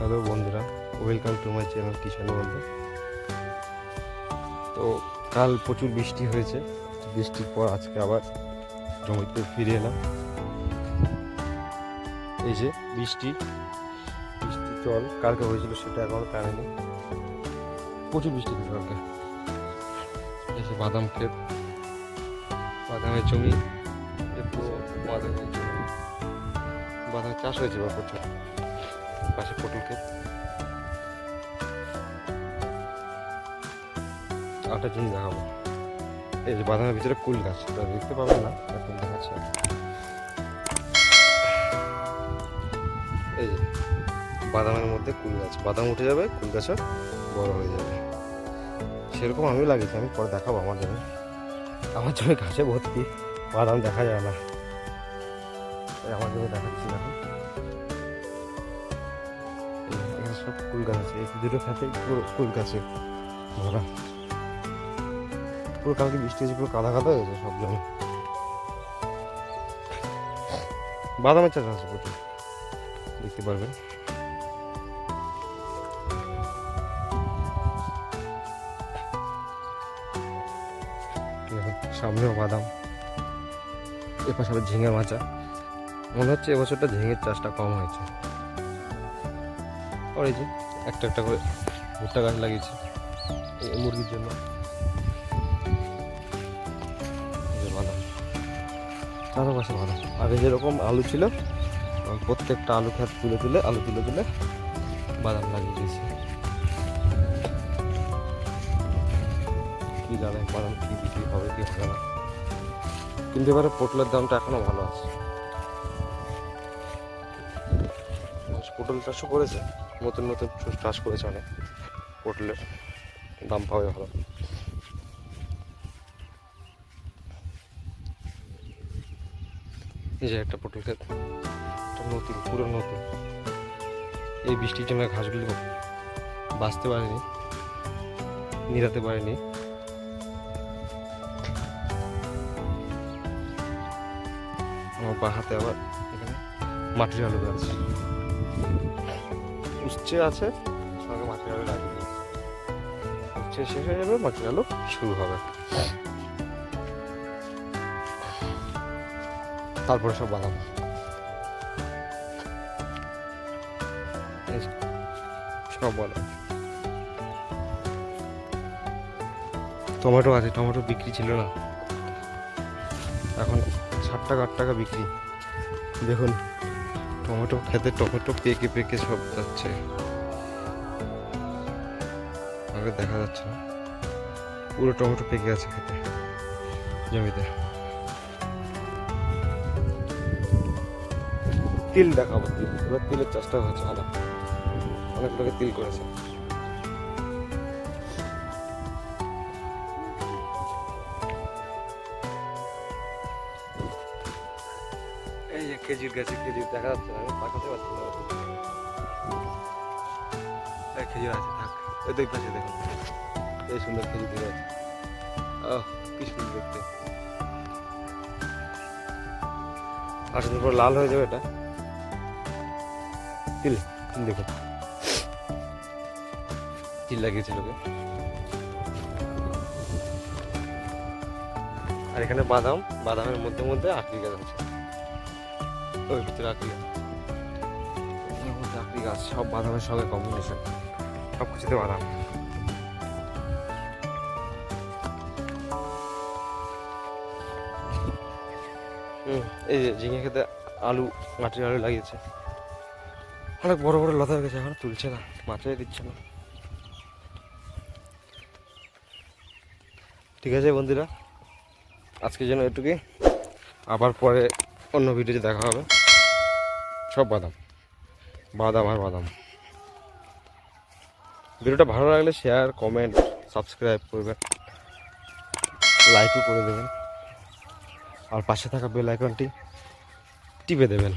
Hello বন্ধুরা welcome to my channel Kishan Bandhu. তো কাল প্রচুর বৃষ্টি হয়েছে, বৃষ্টির পর আজকে আবার জমিতে ফিরে এলাম। এই যে বৃষ্টি বৃষ্টি জল কালকে হয়েছিল সেটা এখনও কারণে প্রচুর বৃষ্টি হয়েছে কালকে। এই যে বাদাম ক্ষেত, বাদামের জমি বাদামের জমি। বাদাম চাষ হয়েছে বা প্রচুর। পাশে পটল ক্ষেত আরেকটা জিনিস দেখাবো। এই যে বাদামের ভিতরে কুল গাছ দেখতে পাবেন না এখন দেখাচ্ছি এই যে বাদামের মধ্যে কুল গাছ, বাদাম উঠে যাবে, কুল গাছও বড় হয়ে যাবে। সেরকম আমিও লাগিয়েছি, আমি পরে দেখাবো আমার জমি আমার জমি গাছে ভর্তি বাদাম দেখা যায় না। আমার জমি দেখাচ্ছি না এখন। সব কুল গাছ আছে। এই দুটো খাতে পুরো কুল গাছে ভরা। পুরো কালকে বৃষ্টি হয়েছে, পুরো কাদা কাদা হয়েছে সব জমি। বাদামের চাষ আছে প্রচুর। দেখতে পারবেন। সামনেও বাদাম। এপাশে আবার ঝিঙে মাচা মনে হচ্ছে এবছরটা ঝিঙের চাষটা কম হয়েছে। এই যে, একটা একটা করে ভুট্টা গাছ লাগিয়েছে মুরগির জন্য। বাদাম। চারপাশে বাদাম। আগে যেরকম আলু ছিল প্রত্যেকটা আলু খেত তুলে তুলে, আলু তুলে তুলে বাদাম লাগিয়ে দিয়েছি। কী জানে বাদাম কী বিক্রি হবে, কি হবে না। কিন্তু এবারে পটলের দামটা এখনও ভালো আছে। পটল চাষও করেছে, নতুন নতুন চাষ করেছে অনেক। পটলের দাম পাবে ভালো। এই যে একটা পটল এটা নতুন, পুরো নতুন। এই বৃষ্টির জন্য ঘাসগুলি বাঁচতে পারেনি, নিরাতে পারেনি। আমার বা হাতে আবার এখানে মাটির আলু গাছ উচ্ছে আছে। সঙ্গে মাটির আলু লাগিয়ে উচ্ছে শেষ হয়ে যাবে মাটির আলু শুরু হবে। তারপরে সব বাদাম। সব টমেটো আছে, টমেটো বিক্রি ছিল না। এখন ষাট টাকা, আট টাকা বিক্রি। দেখুন। টমেটো খেতে টমেটো পেকে পেকে সব যাচ্ছে। আগে দেখা যাচ্ছে না। পুরো টমেটো পেকে আছে খেতে। জমিতে। তিল দেখাবো তিল। এবার তিলের চাষটা হচ্ছে ভালো। অনেক লোকে তিল করেছে। এই যে খেজুর গাছে খেজুর দেখা যাচ্ছে না পাকাতে পারছি না। খেজুর আছে, থাক। ওই দুই পাশে দেখুন এই সুন্দর খেজুর আছে আহ, কি সুন্দর দেখতে। আসার পর লাল হয়ে যাবে এটা। তিল দেখুন তিল লাগিয়েছে লোকে। আর এখানে বাদাম, বাদামের মধ্যে মধ্যে আখরি গাছ আছে। ওই ভিতরে গাছ ওর গাছ সব বাদামের সঙ্গে কম্বিনেশন সব কিছুতে বাদাম এই যে ঝিঙে খেতে আলু, মাটির আলু লাগিয়েছে। অনেক বড় বড় লতা গেছে, এখন তুলছে না মাথায় দিচ্ছে না। ঠিক আছে বন্ধুরা, আজকের জন্য এটুকুই। আবার পরে অন্য ভিডিওতে দেখা হবে। সব বাদাম। বাদাম আর বাদাম। ভিডিওটা ভালো লাগলে শেয়ার কমেন্ট সাবস্ক্রাইব করবেন। লাইকও করে দেবেন। আর পাশে থাকা বেল আইকনটি টিপে দেবেন।